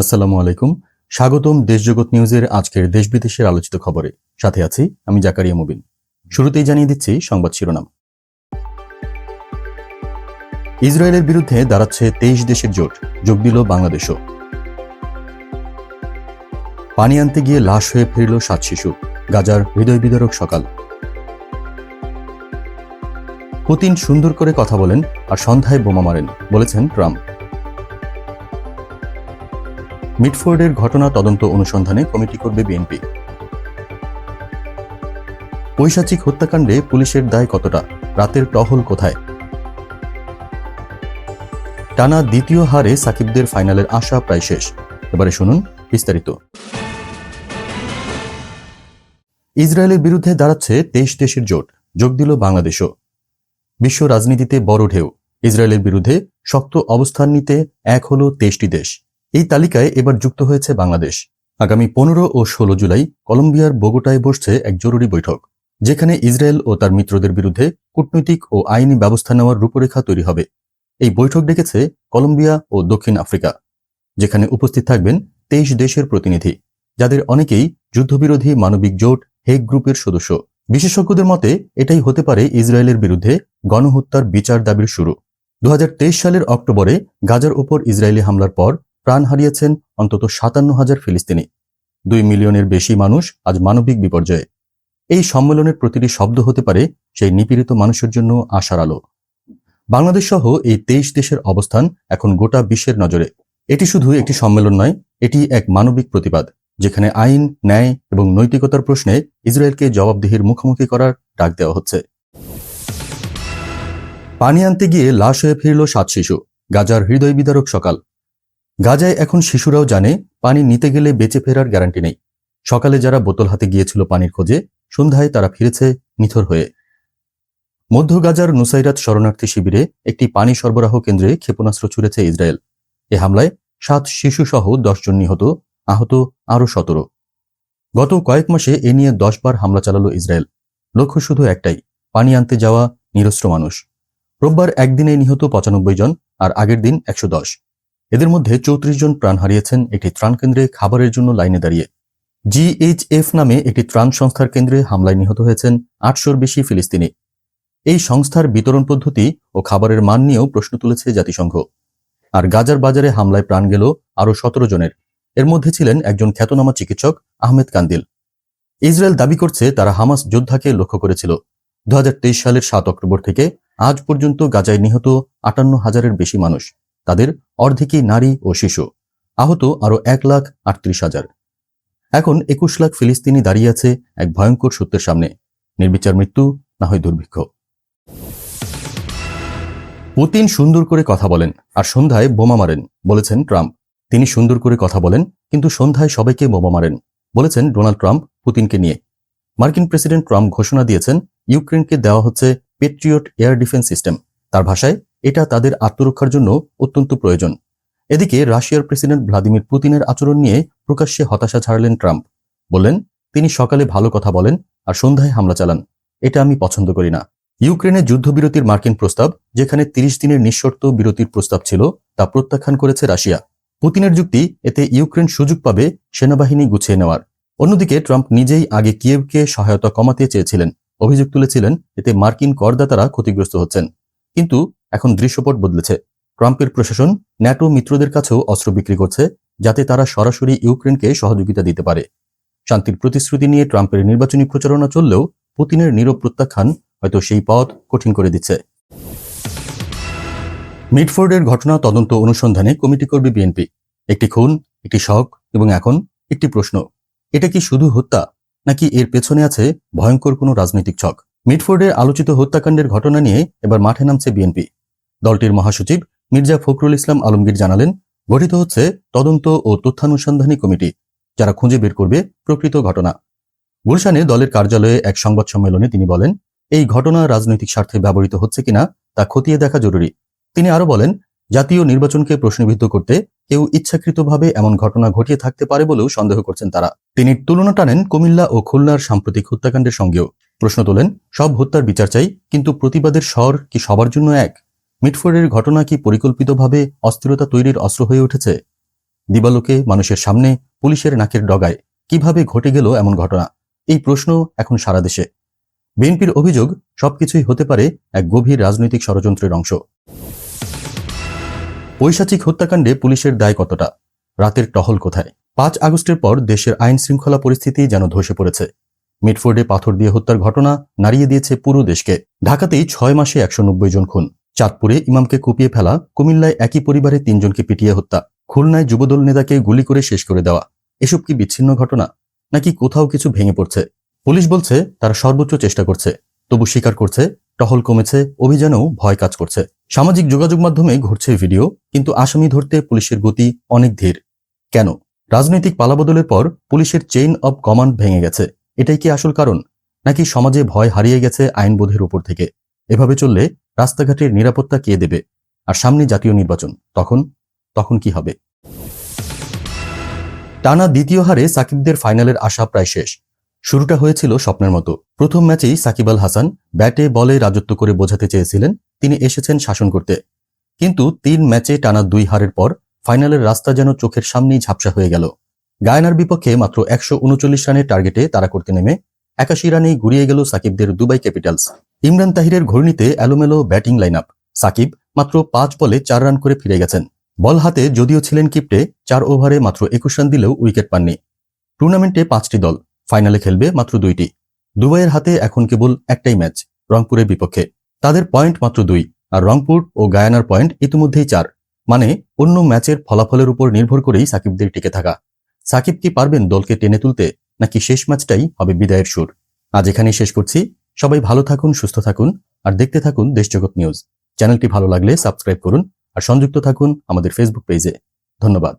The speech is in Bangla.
আসসালামু আলাইকুম। স্বাগতম দেশজগৎ নিউজের আজকের দেশ বিদেশের আলোচিত খবরে। সাথে আছি আমি জাকারিয়া মুবিন। শুরুতেই জানিয়ে দিচ্ছি সংবাদ শিরোনাম। ইসরায়েলের বিরুদ্ধে দাঁড়াচ্ছে তেইশ দেশের জোট, যোগ দিল বাংলাদেশও। পানি আনতে গিয়ে লাশ হয়ে ফিরল সাত শিশু, গাজার হৃদয় বিদারক সকাল। পুতিন সুন্দর করে কথা বলেন আর সন্ধ্যায় বোমা মারেন, বলেছেন ট্রাম্প। মিটফোর্ডের ঘটনা তদন্ত অনুসন্ধানে কমিটি করবে বিএনপি। পৈশাচিক হত্যাকাণ্ডে পুলিশের দায় কতটা? রাতের টহল কোথায়? টানা দ্বিতীয় হারে সাকিবদের ফাইনালের আশা প্রায় শেষ। এবারে শুনুন বিস্তারিত। ইসরায়েলের বিরুদ্ধে দাঁড়াচ্ছে তেইশ দেশের জোট। যোগ দিল বাংলাদেশও। বিশ্ব রাজনীতিতে বড় ঢেউ। ইসরায়েলের বিরুদ্ধে শক্ত অবস্থান নিতে এক হল তেইশটি দেশ। এই তালিকায় এবার যুক্ত হয়েছে বাংলাদেশ। আগামী পনেরো ও ষোলো জুলাই কলম্বিয়ার বোগোটায় বসছে এক জরুরি বৈঠক, যেখানে ইসরায়েল ও তার মিত্রদের বিরুদ্ধে কূটনৈতিক ও আইনি ব্যবস্থা নেওয়ার রূপরেখা তৈরি হবে। এই বৈঠক ডেকেছে কলম্বিয়া ও দক্ষিণ আফ্রিকা, যেখানে উপস্থিত থাকবেন তেইশ দেশের প্রতিনিধি, যাদের অনেকেই যুদ্ধবিরোধী মানবিক জোট হেগ গ্রুপের সদস্য। বিশেষজ্ঞদের মতে, এটাই হতে পারে ইসরায়েলের বিরুদ্ধে গণহত্যার বিচার দাবির শুরু। দু হাজার তেইশ সালের অক্টোবরে গাজার উপর ইসরায়েলি হামলার পর প্রাণ হারিয়েছেন অন্তত সাতান্ন হাজার ফিলিস্তিনি। দুই মিলিয়নের বেশি মানুষ আজ মানবিক বিপর্যয়ে। এই সম্মেলনের প্রতিটি শব্দ হতে পারে সেই নিপীড়িত মানুষের জন্য আশার আলো। বাংলাদেশ সহ এই তেইশ দেশের অবস্থান এখন গোটা বিশ্বের নজরে। এটি শুধু একটি সম্মেলন নয়, এটি এক মানবিক প্রতিবাদ, যেখানে আইন, ন্যায় এবং নৈতিকতার প্রশ্নে ইসরায়েলকে জবাবদিহির মুখোমুখি করার ডাক দেওয়া হচ্ছে। পানি আনতে গিয়ে লাশ হয়ে ফিরল সাত শিশু। গাজার হৃদয় বিদারক সকাল। গাজায় এখন শিশুরাও জানে পানি নিতে গেলে বেঁচে ফেরার গ্যারান্টি নেই। সকালে যারা বোতল হাতে গিয়েছিল পানির খোঁজে, সন্ধ্যায় তারা ফিরেছে নিথর হয়ে। মধ্য গাজার নুসাইরাত শরণার্থী শিবিরে একটি পানি সরবরাহ কেন্দ্রে ক্ষেপণাস্ত্র ছুড়েছে ইসরায়েল। এ হামলায় সাত শিশুসহ দশজন নিহত, আহত আরও সতেরো। গত কয়েক মাসে এ নিয়ে দশবার হামলা চালালো ইসরায়েল। লক্ষ্য শুধু একটাই, পানি আনতে যাওয়া নিরস্ত্র মানুষ। রোববার একদিনে নিহত পঁচানব্বই জন আর আগের দিন একশো দশ। এদের মধ্যে চৌত্রিশ জন প্রাণ হারিয়েছেন একটি ত্রাণ কেন্দ্রে খাবারের জন্য লাইনে দাঁড়িয়ে। জিএইচএফ নামে একটি ত্রাণ সংস্থার কেন্দ্রে হামলায় নিহত হয়েছেন আটশোর বেশি ফিলিস্তিনি। এই সংস্থার বিতরণ পদ্ধতি ও খাবারের মান নিয়েও প্রশ্ন তুলেছে জাতিসংঘ। আর গাজার বাজারে হামলায় প্রাণ গেল আরও সতেরো জনের। এর মধ্যে ছিলেন একজন খ্যাতনামা চিকিৎসক আহমেদ কান্দিল। ইসরায়েল দাবি করছে তারা হামাস যোদ্ধাকে লক্ষ্য করেছিল। দু হাজার তেইশ সালের সাত অক্টোবর থেকে আজ পর্যন্ত গাজায় নিহত আটান্ন হাজারের বেশি মানুষ। তাদের অর্ধেকই নারী ও শিশু। আহত আরও এক লাখ আটত্রিশ হাজার। এখন একুশ লাখ ফিলিস্তিনি দাঁড়িয়ে আছে এক ভয়ঙ্কর সত্যের সামনে। নির্বিচার মৃত্যু, না হয় দুর্ভিক্ষ। পুতিন সুন্দর করে কথা বলেন আর সন্ধ্যায় বোমা মারেন, বলেছেন ট্রাম্প। তিনি সুন্দর করে কথা বলেন, কিন্তু সন্ধ্যায় সবাইকে বোমা মারেন, বলেছেন ডোনাল্ড ট্রাম্প পুতিনকে নিয়ে। মার্কিন প্রেসিডেন্ট ট্রাম্প ঘোষণা দিয়েছেন, ইউক্রেনকে দেওয়া হচ্ছে পেট্রিয়ট এয়ার ডিফেন্স সিস্টেম। তার ভাষায় এটা তাদের আত্মরক্ষার জন্য অত্যন্ত প্রয়োজন। এদিকে রাশিয়ার প্রেসিডেন্ট ভ্লাদিমির পুতিনের আচরণ নিয়ে প্রকাশ্যে হতাশা ছাড়লেন ট্রাম্প। বললেন, তিনি সকালে ভালো কথা বলেন আর সন্ধ্যায় হামলা চালান। এটা আমি পছন্দ করি না। ইউক্রেনের যুদ্ধবিরতির মার্কিন প্রস্তাব, যেখানে তিরিশ দিনের নিঃশর্ত বিরতির প্রস্তাব ছিল, তা প্রত্যাখ্যান করেছে রাশিয়া। পুতিনের যুক্তি, এতে ইউক্রেন সুযোগ পাবে সেনাবাহিনী গুছিয়ে নেওয়ার। অন্যদিকে ট্রাম্প নিজেই আগে কিয়েভকে সহায়তা কমাতে চেয়েছিলেন। অভিযোগ তুলেছিলেন, এতে মার্কিন করদাতারা ক্ষতিগ্রস্ত হচ্ছেন। কিন্তু এখন দৃশ্যপট বদলেছে। ট্রাম্পের প্রশাসন ন্যাটো মিত্রদের কাছেও অস্ত্র বিক্রি করছে, যাতে তারা সরাসরি ইউক্রেনকে সহযোগিতা দিতে পারে। শান্তির প্রতিশ্রুতি নিয়ে ট্রাম্পের নির্বাচনী প্রচারণা চললেও পুতিনের নীরব প্রত্যাখ্যান হয়তো সেই পথ কঠিন করে দিচ্ছে। মিডফোর্ডের ঘটনা তদন্ত অনুসন্ধানে কমিটি করবে বিএনপি। একটি খুন, একটি শখ এবং এখন একটি প্রশ্ন। এটা কি শুধু হত্যা, নাকি এর পেছনে আছে ভয়ঙ্কর কোনো রাজনৈতিক ছক? মিডফোর্ডের আলোচিত হত্যাকাণ্ডের ঘটনা নিয়ে এবার মাঠে নামছে বিএনপি। দলটির মহাসচিব মির্জা ফখরুল ইসলাম আলমগীর জানালেন, গঠিত হচ্ছে তদন্ত ও তথ্যানুসন্ধানী কমিটি, যারা খুঁজে বের করবে প্রকৃত ঘটনা। গুলশানে দলের কার্যালয়ে এক সংবাদ সম্মেলনে তিনি বলেন, এই ঘটনা রাজনৈতিক স্বার্থে ব্যবহৃত হচ্ছে কিনা তা খতিয়ে দেখা জরুরি। তিনি আরও বলেন, জাতীয় নির্বাচনকে প্রশ্নবিদ্ধ করতে কেউ ইচ্ছাকৃতভাবে এমন ঘটনা ঘটিয়ে থাকতে পারে বলেও সন্দেহ করছেন তারা। তিনি তুলনা টানেন কুমিল্লা ও খুলনার সাম্প্রতিক হত্যাকাণ্ডের সঙ্গেও। প্রশ্ন তোলেন, সব হত্যার বিচার চাই, কিন্তু প্রতিবাদের স্বর কি সবার জন্য এক? মিটফোর্ডের ঘটনা কি পরিকল্পিতভাবে অস্থিরতা তৈরির অস্ত্র হয়ে উঠেছে? দিবালোকে মানুষের সামনে পুলিশের নাকের ডগায় কীভাবে ঘটে গেল এমন ঘটনা? এই প্রশ্ন এখন সারা দেশে। বিএনপির অভিযোগ, সবকিছুই হতে পারে এক গভীর রাজনৈতিক ষড়যন্ত্রের অংশ। পৈশাচিক হত্যাকাণ্ডে পুলিশের দায় কতটা? রাতের টহল কোথায়? পাঁচ আগস্টের পর দেশের আইন শৃঙ্খলা পরিস্থিতি যেন ধসে পড়েছে। মিটফোর্ডে পাথর দিয়ে হত্যার ঘটনা নাড়িয়ে দিয়েছে পুরো দেশকে। ঢাকাতেই ছয় মাসে একশো নব্বই জন খুন। চাঁদপুরে ইমামকে কুপিয়ে ফেলা, কুমিল্লায় একই পরিবারে তিনজনকে পিটিয়ে হত্যা, খুলনায় যুবদল নেতাকে গুলি করে শেষ করে দেওয়া। এসব কি বিচ্ছিন্ন ঘটনা? নাকি কোথাও কিছু ভেঙে পড়ছে? পুলিশ বলছে, তারা সর্বোচ্চ চেষ্টা করছে, তবু স্বীকার করছে, টহল কমেছে, অভিযানেও ভয় কাজ করছে। সামাজিক যোগাযোগ মাধ্যমে ঘুরছে ভিডিও, কিন্তু আসামি ধরতে পুলিশের গতি অনেক ধীর। কেন? রাজনৈতিক পালাবদলের পর পুলিশের চেইন অব কমান্ড ভেঙে গেছে। এটাই কি আসল কারণ? নাকি সমাজে ভয় হারিয়ে গেছে আইনবোধের উপর থেকে? এভাবে চললে রাস্তাঘাটের নিরাপত্তা কে দেবে? আর সামনে জাতীয় নির্বাচন, তখন? তখন কি হবে? টানা দ্বিতীয় হারে সাকিবদের ফাইনালের আশা প্রায় শেষ। শুরুটা হয়েছিল স্বপ্নের মতো। প্রথম ম্যাচেই সাকিব আল হাসান ব্যাটে বলে রাজত্ব করে বোঝাতে চেয়েছিলেন, তিনি এসেছেন শাসন করতে। কিন্তু তিন ম্যাচে টানা দুই হারের পর ফাইনালের রাস্তা যেন চোখের সামনেই ঝাপসা হয়ে গেল। গায়নার বিপক্ষে মাত্র একশো উনচল্লিশ রানের টার্গেটে তারা করতে নেমে একাশি রানেই ঘুরিয়ে গেল সাকিবদের দুবাই ক্যাপিটালস। ইমরান তাহিরের ঘূর্ণিতে এলোমেলো ব্যাটিং লাইন আপ সাকিব মাত্র পাঁচ বলে চার রান করে ফিরে গেছেন। বল হাতে যদিও ছিলেন কিপ্টে, চার ওভারে মাত্র একুশ রান দিলেও উইকেট পাননি। টুর্নামেন্টে পাঁচটি দল, ফাইনালে খেলবে মাত্র দুইটি। দুবাইয়ের হাতে এখন কেবল একটাই ম্যাচ, রংপুরের বিপক্ষে। তাদের পয়েন্ট মাত্র দুই, আর রংপুর ও গায়ানার পয়েন্ট ইতিমধ্যেই চার। মানে অন্য ম্যাচের ফলাফলের উপর নির্ভর করেই সাকিবদের টিকে থাকা। সাকিব কি পারবেন দলকে টেনে তুলতে, নাকি শেষ ম্যাচটাই হবে বিদায়ের সুর? আজ এখানেই শেষ করছি। সবাই ভালো থাকুন, সুস্থ থাকুন, আর দেখতে থাকুন দেশজগৎ নিউজ। চ্যানেলটি ভালো লাগলে সাবস্ক্রাইব করুন, আর সংযুক্ত থাকুন আমাদের ফেসবুক পেজে ধন্যবাদ।